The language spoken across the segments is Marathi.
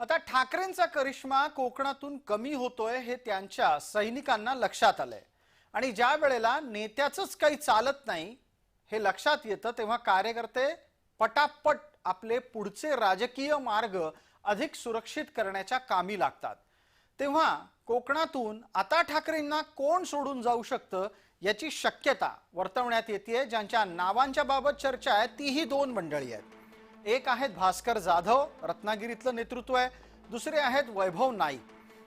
आता ठाकरेंचा करिश्मा कोकणातून कमी होतोय हे त्यांच्या सैनिकांना लक्षात आलंय. आणि ज्या वेळेला नेत्याचंच काही चालत नाही हे लक्षात येतं तेव्हा कार्यकर्ते पटापट आपले पुढचे राजकीय मार्ग अधिक सुरक्षित करण्याच्या कामी लागतात. तेव्हा कोकणातून आता ठाकरेंना कोण सोडून जाऊ शकतं याची शक्यता वर्तवण्यात येते ज्यांच्या नावांच्या बाबत चर्चा आहे तीही दोन मंडळी आहेत. एक आहेत भास्कर जाधव रत्नागिरीतलं नेतृत्व आहे. दुसरे आहेत वैभव नाईक.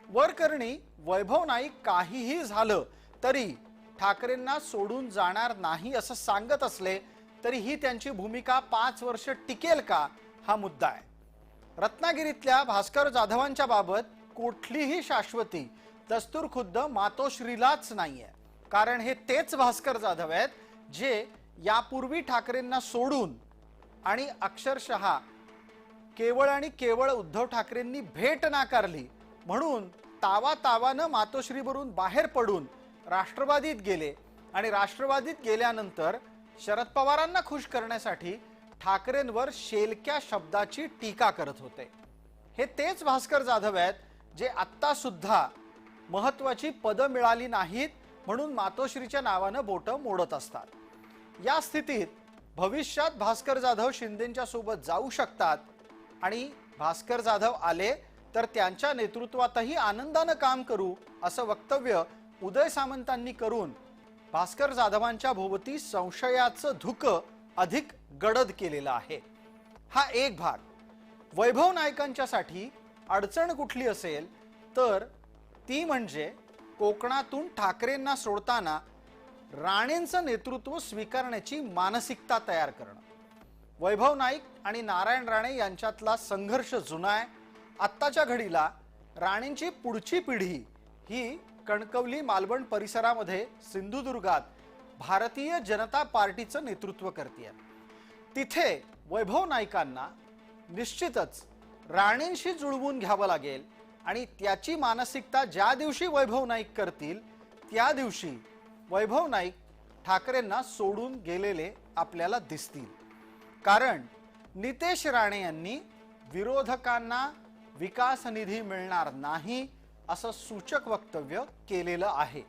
वरकरणी वैभव नाईक काहीही झालं तरी ठाकरेंना सोडून जाणार नाही असं सांगत असले तरी ही त्यांची भूमिका पाच वर्ष टिकेल का हा मुद्दा आहे. रत्नागिरीतल्या भास्कर जाधवांच्या बाबत कुठलीही शाश्वती दस्तूर खुद्द मातोश्रीलाच नाही आहे कारण हे तेच भास्कर जाधव आहेत जे यापूर्वी ठाकरेंना सोडून आणि अक्षरशः केवळ आणि केवळ उद्धव ठाकरेंनी भेट नाकारली. म्हणून तावा तावानं मातोश्रीवरून बाहेर पडून राष्ट्रवादीत गेले आणि राष्ट्रवादीत गेल्यानंतर शरद पवारांना खुश करण्यासाठी ठाकरेंवर शेलक्या शब्दाची टीका करत होते. हे तेच भास्कर जाधव आहेत जे आत्तासुद्धा महत्त्वाची पदं मिळाली नाहीत म्हणून मातोश्रीच्या नावानं बोटं मोडत असतात. या स्थितीत भविष्यात भास्कर जाधव शिंदेच्या सोबत जाऊ शकतात. आणि भास्कर जाधव आले तर त्यांच्या नेतृत्वातही आनंदानं काम करू असं वक्तव्य उदय सामंतांनी करून भास्कर जाधवांच्या भोवती संशयाचं धुकं अधिक गडद केलेलं आहे. हा एक भाग. वैभव नायकांच्यासाठी अडचण कुठली असेल तर ती म्हणजे कोकणातून ठाकरेंना सोडताना राणेंचं नेतृत्व स्वीकारण्याची मानसिकता तयार करणं. वैभव नाईक आणि नारायण राणे यांच्यातला संघर्ष जुना आहे. आत्ताच्या घडीला राणेंची पुढची पिढी ही कणकवली मालवण परिसरामध्ये सिंधुदुर्गात भारतीय जनता पार्टीचं नेतृत्व करते तिथे वैभव नाईकांना निश्चितच राणेंशी जुळवून घ्यावं लागेल आणि त्याची मानसिकता ज्या दिवशी वैभव नाईक करतील त्या दिवशी वैभव नाईक ठाकरेंना सोडून गेलेले आपल्याला दिसतील. कारण नितेश राणे यांनी विरोधकांना विकास निधी मिळणार नाही असं सूचक वक्तव्य केलेलं आहे.